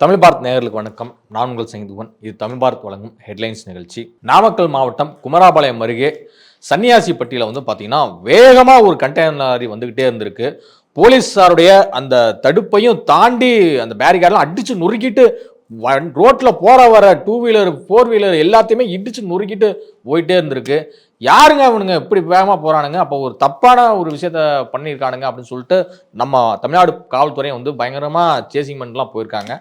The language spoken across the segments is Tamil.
தமிழ் பாரத் நேயர்களுக்கு வணக்கம். நான் உங்கள் சங்கீதுவன் இது தமிழ் பாரத் வழங்கும் ஹெட்லைன்ஸ் நிகழ்ச்சி. நாமக்கல் மாவட்டம் குமராபாளையம் அருகே சன்னியாசிப்பட்டியில் வந்து பார்த்தீங்கன்னா வேகமாக ஒரு கண்டெய்னர் லாரி வந்துக்கிட்டே இருந்திருக்கு. போலீஸாருடைய அந்த தடுப்பையும் தாண்டி அந்த பேரிகார்டெலாம் அடித்து நொறுக்கிட்டு ரோட்டில் போகிற வர டூ வீலர் ஃபோர் வீலர் எல்லாத்தையுமே இடிச்சு நொறுக்கிட்டு போயிட்டே இருந்திருக்கு. யாருங்க அவனுங்க? இப்படி வேகமாக போகிறானுங்க அப்போ ஒரு தப்பான ஒரு விஷயத்த பண்ணியிருக்கானுங்க அப்படின்னு சொல்லிட்டு நம்ம தமிழ்நாடு காவல்துறையும் வந்து பயங்கரமாக சேசிங் பண்ணிலாம் போயிருக்காங்க.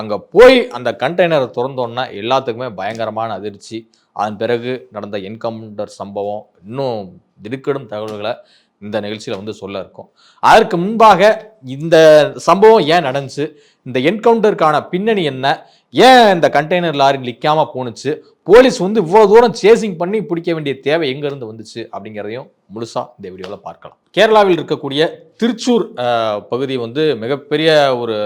அங்கே போய் அந்த கண்டெய்னரை திறந்தோன்னா எல்லாத்துக்குமே பயங்கரமான அதிர்ச்சி. அதன் பிறகு நடந்த என்கவுண்டர் சம்பவம் இன்னும் திடுக்கிடும் தகவல்களை இந்த நிகழ்ச்சியில் வந்து சொல்ல இருக்கும். அதற்கு முன்பாக இந்த சம்பவம் ஏன் நடந்துச்சு? இந்த என்கவுண்டருக்கான பின்னணி என்ன? ஏன் இந்த கண்டெய்னர் லாரி நிற்காமல் போணுச்சு? போலீஸ் வந்து இவ்வளோ தூரம் சேசிங் பண்ணி பிடிக்க வேண்டிய தேவை எங்கேருந்து வந்துச்சு அப்படிங்கிறதையும் முழுசாக இந்த வீடியோவில் பார்க்கலாம். கேரளாவில் இருக்கக்கூடிய திருச்சூர் பகுதி வந்து மிகப்பெரிய ஒரு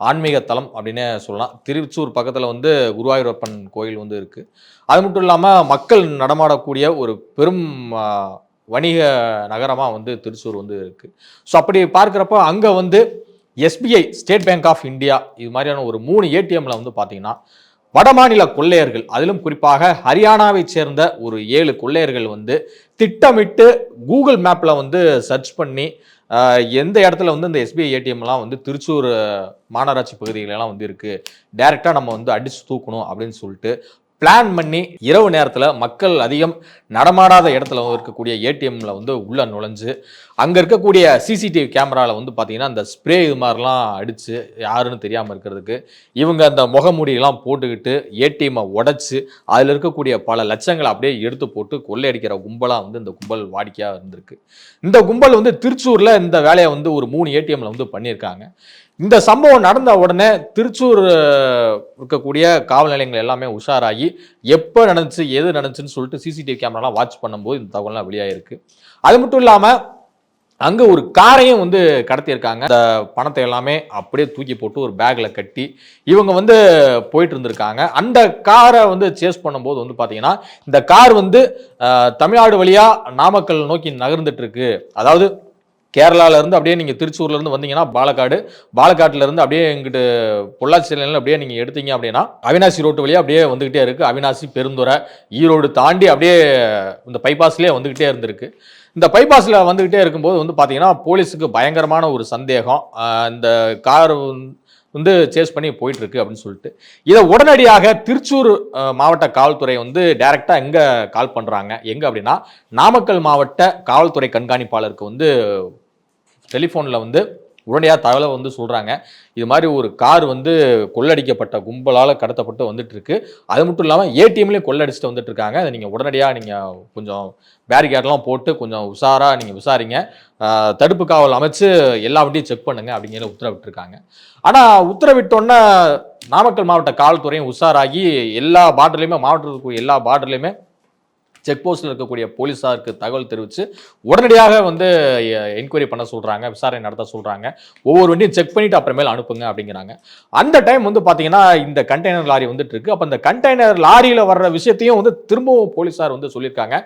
ஆன்மீக தலம் அப்படின்னே சொல்லலாம். திருச்சூர் பக்கத்தில் வந்து குருவாயூரப்பன் கோயில் வந்து இருக்குது அது மட்டும் இல்லாமல் மக்கள் நடமாடக்கூடிய ஒரு பெரும் வணிக நகரமாக வந்து திருச்சூர் வந்து இருக்குது ஸோ அப்படி பார்க்குறப்ப அங்கே வந்து SBI State Bank of India இது மாதிரியான ஒரு மூணு ஏடிஎம்மில் வந்து பார்த்தீங்கன்னா வடமாநில கொள்ளையர்கள் அதிலும் குறிப்பாக ஹரியானாவை சேர்ந்த ஒரு ஏழு கொள்ளையர்கள் வந்து திட்டமிட்டு கூகுள் மேப்பில் வந்து சர்ச் பண்ணி எந்த இடத்துல வந்து இந்த எஸ்பிஐ ஏடிஎம்லாம் வந்து திருச்சூர் மாநகராட்சி பகுதிகளெல்லாம் வந்து இருக்குது டைரெக்டாக நம்ம வந்து அடித்து தூக்கணும் அப்படின்னு சொல்லிட்டு பிளான் பண்ணி இரவு நேரத்தில் மக்கள் அதிகம் நடமாடாத இடத்துல இருக்கக்கூடிய ஏடிஎம்ல வந்து உள்ளே நுழைஞ்சு அங்கே இருக்கக்கூடிய சிசிடிவி கேமராவில் வந்து பார்த்தீங்கன்னா அந்த ஸ்ப்ரே இது மாதிரிலாம் அடித்து யாருன்னு தெரியாமல் இருக்கிறதுக்கு இவங்க அந்த முகமூடியெல்லாம் போட்டுக்கிட்டு ஏடிஎம்மை உடச்சி அதில் இருக்கக்கூடிய பல லட்சங்களை அப்படியே எடுத்து போட்டு கொள்ளையடிக்கிற கும்பலாக வந்து இந்த கும்பல் வாடிக்கையாக இருந்திருக்கு. இந்த கும்பல் வந்து திருச்சூரில் இந்த வேலையை வந்து ஒரு மூணு ஏடிஎம்மில் வந்து பண்ணியிருக்காங்க. இந்த சம்பவம் நடந்த உடனே திருச்சூர் இருக்கக்கூடிய காவல் நிலையங்கள் எல்லாமே உஷாராகி எப்போ நடந்துச்சு எது நடந்துச்சுன்னு சொல்லிட்டு சிசிடிவி கேமராலாம் வாட்ச் பண்ணும்போது இந்த தகவல்லாம் வெளியாயிருக்கு. அது மட்டும் இல்லாமல் அங்கே ஒரு காரையும் வந்து கடத்தியிருக்காங்க. அந்த பணத்தை எல்லாமே அப்படியே தூக்கி போட்டு ஒரு பேக்கில் கட்டி இவங்க வந்து போயிட்டு இருந்திருக்காங்க. அந்த காரை வந்து சேஸ் பண்ணும்போது வந்து பார்த்தீங்கன்னா இந்த கார் வந்து தமிழ்நாடு வழியாக நாமக்கல் நோக்கி நகர்ந்துட்டு இருக்கு. அதாவது கேரளாவிலேருந்து அப்படியே நீங்கள் திருச்சூர்லேருந்து வந்தீங்கன்னா பாலக்காடு பாலக்காட்டிலேருந்து அப்படியே எங்கிட்ட பொள்ளாச்சி நிலையில் அப்படியே நீங்கள் எடுத்தீங்க அப்படின்னா அவினாசி ரோட்டு வழியாக அப்படியே வந்துகிட்டே இருக்குது அவினாசி பெருந்துறை ஈரோடு தாண்டி அப்படியே இந்த பைபாஸ்லேயே வந்துக்கிட்டே இருந்திருக்கு. இந்த பைபாஸில் வந்துக்கிட்டே இருக்கும்போது வந்து பார்த்தீங்கன்னா போலீஸுக்கு பயங்கரமான ஒரு சந்தேகம். இந்த கார் வந்து சேஸ் பண்ணி போயிட்டுருக்கு அப்படின்னு சொல்லிட்டு. இதை உடனடியாக திருச்சூர் மாவட்ட காவல்துறை வந்து டைரெக்டாக எங்கே கால் பண்ணுறாங்க எங்கே அப்படின்னா நாமக்கல் மாவட்ட காவல்துறை கண்காணிப்பாளருக்கு வந்து டெலிஃபோனில் வந்து உடனடியாக தகவலை வந்து சொல்கிறாங்க இது மாதிரி ஒரு கார் வந்து கொள்ளடிக்கப்பட்ட கும்பலால் கடத்தப்பட்டு வந்துட்டுருக்கு. அது மட்டும் இல்லாமல் ஏடிஎம்லேயும் கொள்ளடிச்சிட்டு வந்துட்டு இருக்காங்க அதை நீங்கள் உடனடியாக நீங்கள் கொஞ்சம் பேரிகேட்லாம் போட்டு கொஞ்சம் உஷாராக நீங்கள் விசாரிங்க. தடுப்பு காவல் அமைச்சு எல்லா வண்டியும் செக் பண்ணுங்க அப்படிங்கிற உத்தரவிட்டிருக்காங்க. ஆனால் உத்தரவிட்டோன்னே நாமக்கல் மாவட்ட காவல்துறையும் உஷாராகி எல்லா பார்டர்லையுமே மாவட்டத்துக்கு எல்லா பார்டர்லையுமே செக் போஸ்ட்டில் இருக்கக்கூடிய போலீஸாருக்கு தகவல் தெரிவித்து உடனடியாக வந்து என்கொயரி பண்ண சொல்கிறாங்க விசாரணை நடத்த சொல்கிறாங்க ஒவ்வொரு வண்டியும் செக் பண்ணிவிட்டு அப்புறமேல் அனுப்புங்க அப்படிங்கிறாங்க. அந்த டைம் வந்து பார்த்தீங்கன்னா இந்த கண்டெய்னர் லாரி வந்துட்டு இருக்கு. அப்போ இந்த கண்டெய்னர் லாரியில் வர்ற விஷயத்தையும் வந்து திரும்பவும் போலீஸார் வந்து சொல்லியிருக்காங்க.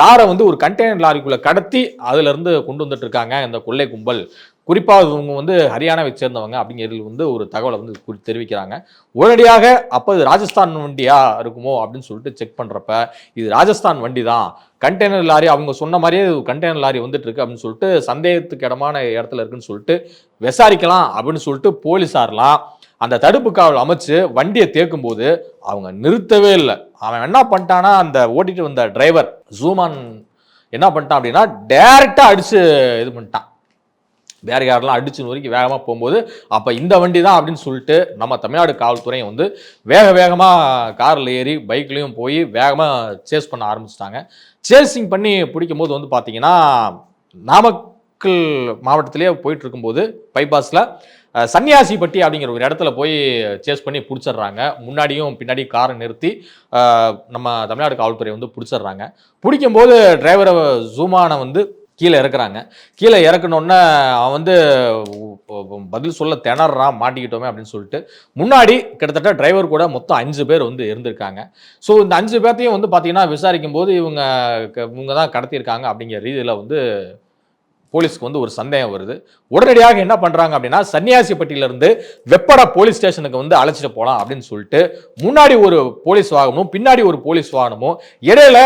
காரை வந்து ஒரு கண்டெய்னர் லாரிக்குள்ளே கடத்தி அதிலிருந்து கொண்டு வந்துட்டு இருக்காங்க இந்த கொள்ளை கும்பல். குறிப்பாக இவங்க வந்து ஹரியானாவை சேர்ந்தவங்க அப்படிங்கிறது வந்து ஒரு தகவலை வந்து குறி- தெரிவிக்கிறாங்க. உடனடியாக அப்போ இது ராஜஸ்தான் வண்டியா இருக்குமோ அப்படின்னு சொல்லிட்டு செக் பண்ணுறப்ப இது ராஜஸ்தான் வண்டி தான் கண்டெய்னர் லாரி அவங்க சொன்ன மாதிரியே கண்டெய்னர் லாரி வந்துட்டு இருக்கு அப்படின்னு சொல்லிட்டு சந்தேகத்துக்கு இடமான இடத்துல இருக்குன்னு சொல்லிட்டு விசாரிக்கலாம் அப்படின்னு சொல்லிட்டு போலீஸார்லாம் அந்த தடுப்பு காவல் அமைச்சு வண்டியை தேக்கும்போது அவங்க நிறுத்தவே இல்லை. அவன் என்ன பண்ணிட்டான்னா அந்த ஓட்டிட்டு வந்த டிரைவர் ஜூமான் என்ன பண்ணிட்டான் அப்படின்னா டேரெக்டாக அடித்து இது பண்ணிட்டான். வேறு யாரெல்லாம் அடிச்சு நொறுக்கி வேகமாக போகும்போது அப்போ இந்த வண்டி தான் அப்படின்னு சொல்லிட்டு நம்ம தமிழ்நாடு காவல்துறையும் வந்து வேக வேகமாக காரில் ஏறி பைக்லேயும் போய் வேகமாக சேஸ் பண்ண ஆரம்பிச்சிட்டாங்க. சேசிங் பண்ணி பிடிக்கும் போது வந்து பார்த்தீங்கன்னா நாமக்கல் மாவட்டத்திலே போயிட்டு இருக்கும்போது பைபாஸில் சன்னியாசிப்பட்டி அப்படிங்கிற ஒரு இடத்துல போய் சேஸ் பண்ணி பிடிச்சிடுறாங்க. முன்னாடியும் பின்னாடி காரை நிறுத்தி நம்ம தமிழ்நாடு காவல்துறை வந்து பிடிச்சிடுறாங்க. பிடிக்கும்போது டிரைவரை ஜூமானை வந்து கீழே இறக்குறாங்க. கீழே இறக்கணுன்னா அவன் வந்து பதில் சொல்ல திணறான் மாட்டிக்கிட்டோமே அப்படின்னு சொல்லிட்டு முன்னாடி கிட்டத்தட்ட டிரைவர் கூட மொத்தம் அஞ்சு பேர் வந்து இருந்திருக்காங்க. ஸோ இந்த அஞ்சு பேர்த்தையும் வந்து பார்த்தீங்கன்னா விசாரிக்கும் போது இவங்க க- இவங்க தான் கடத்தியிருக்காங்க அப்படிங்கிற ரீதியில் வந்து போலீஸ்க்கு வந்து ஒரு சந்தேகம் வருது. உடனடியாக என்ன பண்ணுறாங்க அப்படின்னா சன்னியாசிப்பட்டியிலிருந்து வெப்படா போலீஸ் ஸ்டேஷனுக்கு வந்து அழைச்சிட்டு போகலாம் அப்படின்னு சொல்லிட்டு முன்னாடி ஒரு போலீஸ் வாகனமும் பின்னாடி ஒரு போலீஸ் வாகனமும் இடையில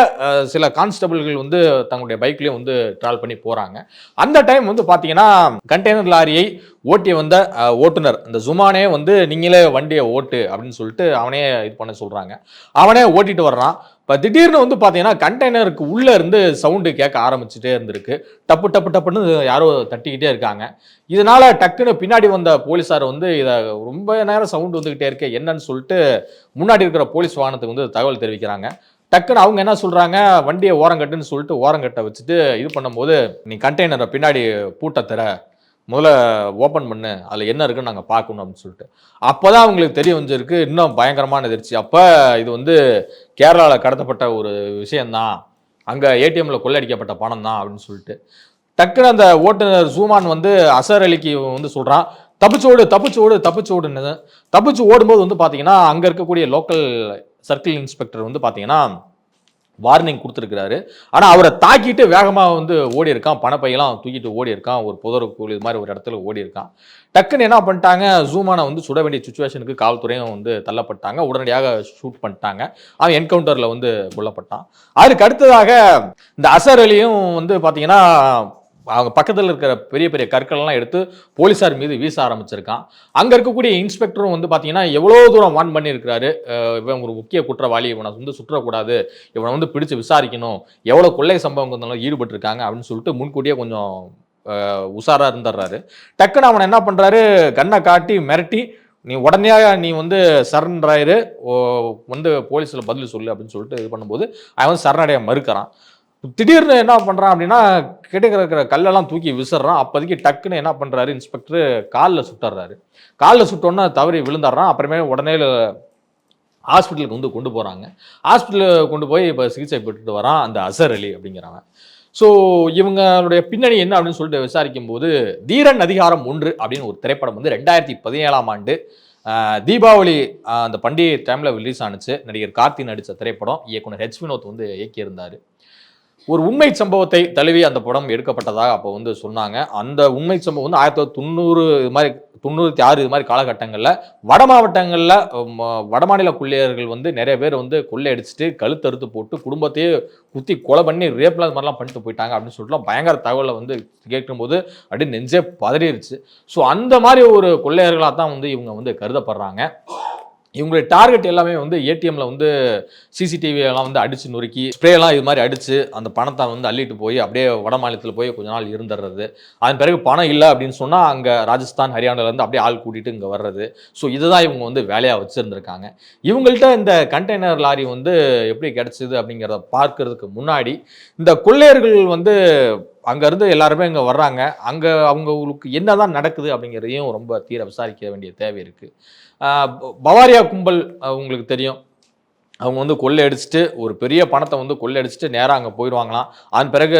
சில கான்ஸ்டபிள்கள் வந்து தங்களுடைய பைக்லேயும் வந்து ட்ராவல் பண்ணி போகிறாங்க அந்த டைம் வந்து பார்த்தீங்கன்னா கண்டெய்னர் லாரியை ஓட்டி வந்த ஓட்டுநர் இந்த ஜுமானே வந்து நீங்களே வண்டியை ஓட்டு அப்படின்னு சொல்லிட்டு அவனே இது பண்ண சொல்கிறாங்க அவனே ஓட்டிட்டு வர்றான். இப்போ திடீர்னு வந்து பார்த்தீங்கன்னா கண்டெய்னருக்கு உள்ளே இருந்து சவுண்டு கேட்க ஆரம்பிச்சுட்டே இருந்திருக்கு. டப்பு டப்பு டப்புன்னு யாரோ தட்டிக்கிட்டே இருக்காங்க. இதனால் டக்குன்னு பின்னாடி வந்த போலீஸார் வந்து இதை ரொம்ப நேரம் சவுண்டு வந்துக்கிட்டே இருக்கே. என்னன்னு சொல்லிட்டு முன்னாடி இருக்கிற போலீஸ் வாகனத்துக்கு வந்து தகவல் தெரிவிக்கிறாங்க. டக்குன்னு அவங்க என்ன சொல்கிறாங்க வண்டியை ஓரங்கட்டுன்னு சொல்லிட்டு ஓரங்கட்டை வச்சுட்டு இது பண்ணும்போது நீ கண்டெய்னரை பின்னாடி பூட்டை தர முதல்ல ஓப்பன் பண்ணு. அதில் என்ன இருக்குன்னு நாங்கள் பார்க்கணும் அப்படின்னு சொல்லிட்டு. அப்போ தான் அவங்களுக்கு தெரிய வந்துருக்கு இன்னும் பயங்கரமான எதிர்ச்சி. அப்போ இது வந்து கேரளாவில் கடத்தப்பட்ட ஒரு விஷயந்தான் அங்கே ஏடிஎம்மில் கொள்ளடிக்கப்பட்ட பணம் தான் அப்படின்னு சொல்லிட்டு. டக்குன்னு அந்த ஓட்டுநர் சூமான் வந்து அசர் அலிக்கு வந்து சொல்கிறான் தப்பிச்சு ஓடு தப்பிச்சு ஓடு தப்பிச்சு ஓடுன்னு. தப்பிச்சு ஓடும்போது வந்து பார்த்தீங்கன்னா அங்கே இருக்கக்கூடிய லோக்கல் சர்க்கிள் இன்ஸ்பெக்டர் வந்து பார்த்தீங்கன்னா வார்னிங் கொடுத்துருக்கிறாரு. ஆனால் அவரை தாக்கிட்டு வேகமாக வந்து ஓடி இருக்கான் பணப்பையெல்லாம் தூக்கிட்டு ஓடி இருக்கான் ஒரு கூலி இது மாதிரி ஒரு இடத்துல ஓடி இருக்கான் டக்குன்னு என்ன பண்ணிட்டாங்க? ஜூமானை வந்து சுட வேண்டிய சுச்சுவேஷனுக்கு காவல்துறையும் வந்து தள்ளப்பட்டாங்க. உடனடியாக ஷூட் பண்ணிட்டாங்க. அவன் என்கவுண்டரில் வந்து கொல்லப்பட்டான். அதுக்கு அடுத்ததாக இந்த அசர் அலியும் வந்து பார்த்தீங்கன்னா அவங்க பக்கத்தில் இருக்கிற பெரிய பெரிய கற்கள்லாம் எடுத்து போலீஸார் மீது வீச ஆரம்பிச்சிருக்கான். அங்கே இருக்கக்கூடிய இன்ஸ்பெக்டரும் வந்து பார்த்தீங்கன்னா எவ்வளோ தூரம் வான் பண்ணியிருக்கிறாரு? இவன் ஒரு முக்கிய குற்றவாளி இவனை வந்து சுற்றக்கூடாது இவனை வந்து பிடிச்சு விசாரிக்கணும் எவ்வளோ கொள்ளை சம்பவம் ஈடுபட்டிருக்காங்க அப்படின்னு சொல்லிட்டு முன்கூட்டியே கொஞ்சம் உஷாராக இருந்துடுறாரு. டக்குன்னு அவனை என்ன பண்ணுறாரு கண்ணை காட்டி மிரட்டி நீ உடனே நீ வந்து சரண்டராயிரு வந்து போலீஸில் பதில் சொல்லு அப்படின்னு சொல்லிட்டு இது பண்ணும்போது அவன் வந்து சரணடைய மறுக்கிறான். திடீர்னு என்ன பண்ணுறான் அப்படின்னா கிட்ட இருக்கிற கல்லெல்லாம் தூக்கி விசிறான். அப்போதைக்கு டக்குன்னு என்ன பண்ணுறாரு இன்ஸ்பெக்டர் காலில் சுட்டுறாரு. காலில் சுட்டோன்னா தவறி விழுந்துடுறான் அப்புறமே உடனே ஹாஸ்பிட்டலுக்கு வந்து கொண்டு போகிறாங்க ஹாஸ்பிட்டலில் கொண்டு போய் இப்போ சிகிச்சை பெற்றுட்டு வரான் அந்த அசர் அலி அப்படிங்கிறவன். ஸோ இவங்களுடைய பின்னணி என்ன அப்படின்னு சொல்லிட்டு விசாரிக்கும் போது தீரன் அதிகாரம் ஒன்று அப்படின்னு ஒரு திரைப்படம் வந்து ரெண்டாயிரத்தி பதினேழாம் ஆண்டு தீபாவளி அந்த பண்டிகை டைமில் ரிலீஸ் ஆனிச்சு. நடிகர் கார்த்தி நடித்த திரைப்படம். இயக்குனர் ஹெச் வினோத் வந்து இயக்கியிருந்தார். ஒரு உண்மை சம்பவத்தை தழுவி அந்த படம் எடுக்கப்பட்டதாக அப்போ வந்து சொன்னாங்க. அந்த உண்மை சம்பவம் வந்து ஆயிரத்தி தொள்ளாயிரத்தி தொண்ணூறு இது மாதிரி தொண்ணூற்றி ஆறு இது மாதிரி காலகட்டங்களில் வட மாவட்டங்களில் வடமாநில கொள்ளையர்கள் வந்து நிறைய பேர் வந்து கொள்ளையடிச்சிட்டு கழுத்தறுத்து போட்டு குடும்பத்தையே குத்தி கொலை பண்ணி ரேப்பில் அது மாதிரிலாம் பண்ணிட்டு போயிட்டாங்க அப்படின்னு சொல்லிட்டு பயங்கர தகவலை வந்து கேட்கும்போது அப்படியே நெஞ்சே பதறிடுச்சு ஸோ அந்த மாதிரி ஒரு கொள்ளையர்களாக தான் வந்து இவங்க வந்து கருதப்படுறாங்க. இவங்களுடைய டார்கெட் எல்லாமே வந்து ஏடிஎம்ல வந்து சிசிடிவி எல்லாம் வந்து அடிச்சு நொறுக்கி ஸ்ப்ரே எல்லாம் இது மாதிரி அடிச்சு அந்த பணத்தை வந்து அள்ளிட்டு போய் அப்படியே வட மாநிலத்தில் போய் கொஞ்ச நாள் இருந்துடுறது. அதன் பிறகு பணம் இல்லை அப்படின்னு சொன்னால் அங்கே ராஜஸ்தான் ஹரியானாலேருந்து அப்படியே ஆள் கூட்டிட்டு இங்கே வர்றது. ஸோ இதுதான் இவங்க வந்து வேலையாக வச்சுருந்துருக்காங்க. இவங்கள்ட்ட இந்த கண்டெய்னர் லாரி வந்து எப்படி கிடச்சிது அப்படிங்கிறத பார்க்கறதுக்கு முன்னாடி இந்த கொள்ளையர்கள் வந்து அங்கேருந்து எல்லாருமே இங்கே வர்றாங்க. அங்கே அவங்களுக்கு என்னதான் நடக்குது அப்படிங்கிறதையும் ரொம்ப தீர விசாரிக்க வேண்டிய தேவை இருக்குது பவாரியா கும்பல் உங்களுக்கு தெரியும். அவங்க வந்து கொள்ளையடிச்சிட்டு ஒரு பெரிய பணத்தை வந்து கொள்ளையடிச்சிட்டு நேராக அங்கே போயிடுவாங்களாம். அதன் பிறகு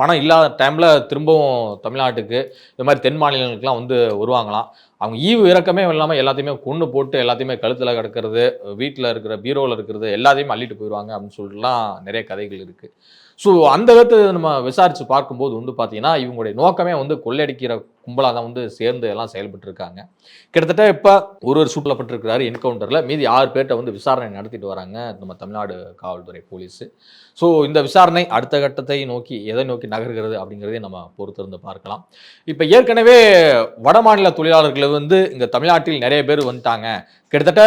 பணம் இல்லாத டைமில் திரும்பவும் தமிழ்நாட்டுக்கு இது மாதிரி தென் மாநிலங்களுக்குலாம் வந்து வருவாங்களாம். அவங்க ஈவு இறக்கமே இல்லாமல் எல்லாத்தையுமே கொண்டு போட்டு எல்லாத்தையுமே கழுத்தில் கிடக்கிறது வீட்டில் இருக்கிற பீரோவில் இருக்கிறது எல்லாத்தையுமே அள்ளிட்டு போயிடுவாங்க அப்படின்னு சொல்லிட்டுலாம் நிறைய கதைகள் இருக்குது ஸோ அந்த விதத்தை நம்ம விசாரித்து பார்க்கும்போது வந்து பார்த்தீங்கன்னா இவங்களுடைய நோக்கமே வந்து கொள்ளையடிக்கிற கும்பலாக தான் வந்து சேர்ந்து எல்லாம் செயல்பட்டு இருக்காங்க கிட்டத்தட்ட இப்போ ஒரு ஒரு சூட்டப்பட்டிருக்கிறாரு என்கவுண்டரில். மீதி ஆறு பேர்கிட்ட வந்து விசாரணை நடத்திட்டு வராங்க நம்ம தமிழ்நாடு காவல்துறை போலீஸு. ஸோ இந்த விசாரணை அடுத்த கட்டத்தை நோக்கி எதை நோக்கி நகர்கிறது அப்படிங்கிறதையும் நம்ம பொறுத்திருந்து பார்க்கலாம். இப்போ ஏற்கனவே வட மாநில தொழிலாளர்கள் வந்து இங்கே தமிழ்நாட்டில் நிறைய பேர் வந்துட்டாங்க. கிட்டத்தட்ட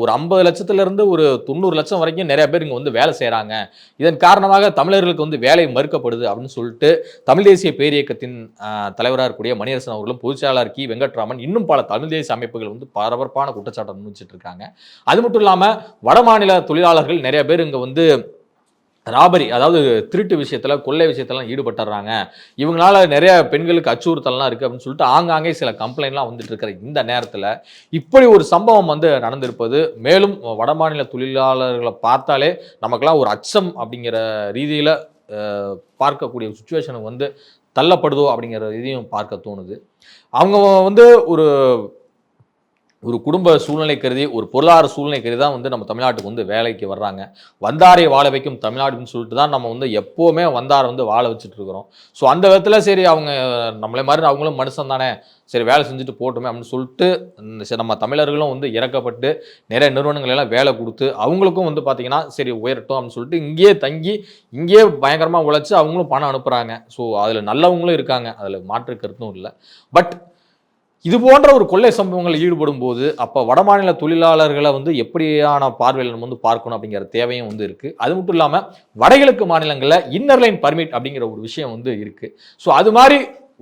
ஒரு ஐம்பது லட்சத்துலேருந்து ஒரு தொண்ணூறு லட்சம் வரைக்கும் நிறைய பேர் இங்கே வந்து வேலை செய்கிறாங்க இதன் காரணமாக தமிழர்களுக்கு வந்து வேலை மறுக்கப்படுது அப்படின்னு சொல்லிட்டு தமிழ் தேசிய பேரியக்கத்தின் தலைவராக இருக்கக்கூடிய மணியரசன் அவர்களும் பொதுச்செயலாளர் கி. வெங்கட்ராமன் இன்னும் பல தமிழ் தேசிய அமைப்புகள் வந்து பரபரப்பான குற்றச்சாட்டை முன்வச்சிட்டு இருக்காங்க அது மட்டும் இல்லாமல் வடமாநில தொழிலாளர்கள் நிறைய பேர் இங்கே வந்து ராபரி அதாவது திருட்டு விஷயத்தில் கொள்ளை விஷயத்தெல்லாம் ஈடுபட்டுறாங்க. இவங்களால நிறைய பெண்களுக்கு அச்சுறுத்தல்லாம் இருக்குது அப்படின்னு சொல்லிட்டு ஆங்காங்கே சில கம்ப்ளைண்ட்லாம் வந்துட்டு இருக்கிற இந்த நேரத்தில் இப்படி ஒரு சம்பவம் வந்து நடந்திருப்பது மேலும் வடமாநில தொழிலாளர்களை பார்த்தாலே நமக்கெல்லாம் ஒரு அச்சம் அப்படிங்கிற ரீதியில் பார்க்கக்கூடிய சுச்சுவேஷனுக்கு வந்து தள்ளப்படுதோ அப்படிங்கிற இதையும் பார்க்க தோணுது. அவங்க வந்து ஒரு ஒரு குடும்ப சூழ்நிலை கருதி ஒரு பொருளாதார சூழ்நிலை கருதி தான் வந்து நம்ம தமிழ்நாட்டுக்கு வந்து வேலைக்கு வர்றாங்க. வந்தாரை வாழ வைக்கும் தமிழ்நாடுன்னு சொல்லிட்டு தான் நம்ம வந்து எப்போவுமே வந்தாரை வந்து வாழ வச்சுட்டு இருக்கிறோம். ஸோ அந்த விதத்தில் சரி அவங்க நம்மளை மாதிரி அவங்களும் மனுஷன் தானே சரி வேலை செஞ்சுட்டு போட்டோமே அப்படின்னு சொல்லிட்டு சரி நம்ம தமிழர்களும் வந்து இறக்கப்பட்டு நிறைய நிறுவனங்கள் எல்லாம் வேலை கொடுத்து அவங்களுக்கும் வந்து பார்த்திங்கன்னா சரி உயரட்டும் அப்படின்னு சொல்லிட்டு இங்கேயே தங்கி இங்கேயே பயங்கரமாக உழைச்சி அவங்களும் பணம் அனுப்புகிறாங்க ஸோ அதில் நல்லவங்களும் இருக்காங்க. அதில் மாற்று கருத்தும் இல்லை. பட் இது போன்ற ஒரு கொள்ளை சம்பவங்களில் ஈடுபடும் போது அப்போ வடமாநில தொழிலாளர்களை வந்து எப்படியான பார்வையில் நம்ம வந்து பார்க்கணும் அப்படிங்கிற தேவையும் வந்து இருக்குது அது மட்டும் இல்லாமல் வடகிழக்கு மாநிலங்களில் இன்னர் லைன் பர்மிட் அப்படிங்கிற ஒரு விஷயம் வந்து இருக்குது ஸோ அது மாதிரி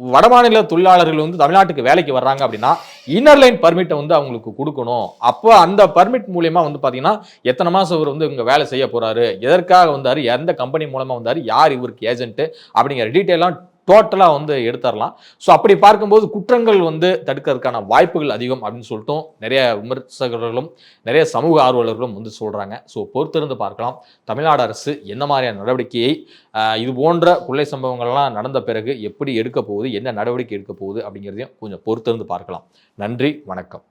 வடமாநில தொழிலாளர்கள் வந்து தமிழ்நாட்டுக்கு வேலைக்கு வர்றாங்க அப்படின்னா இன்னர் லைன் பர்மிட்டை வந்து அவங்களுக்கு கொடுக்கணும். அப்போ அந்த பர்மிட் மூலயமா வந்து பார்த்தீங்கன்னா எத்தனை மாதம் இவர் வந்து இங்கே வேலை செய்ய போகிறாரு எதற்காக வந்தார் எந்த கம்பெனி மூலமாக வந்தார் யார் இவருக்கு ஏஜென்ட்டு அப்படிங்கிற டீட்டெயிலாம் டோட்டலாக வந்து எடுத்துடலாம் ஸோ அப்படி பார்க்கும்போது குற்றங்கள் வந்து தடுக்கிறதுக்கான வாய்ப்புகள் அதிகம் அப்படின்னு சொல்லிட்டும் நிறைய விமர்சகர்களும் நிறைய சமூக ஆர்வலர்களும் வந்து சொல்கிறாங்க ஸோ பொறுத்திருந்து பார்க்கலாம். தமிழ்நாடு அரசு என்ன மாதிரியான நடவடிக்கையை இது போன்ற கொள்ளை சம்பவங்கள்லாம் நடந்த பிறகு எப்படி எடுக்க போகுது என்ன நடவடிக்கை எடுக்க போகுது அப்படிங்கிறதையும் கொஞ்சம் பொறுத்திருந்து பார்க்கலாம். நன்றி வணக்கம்.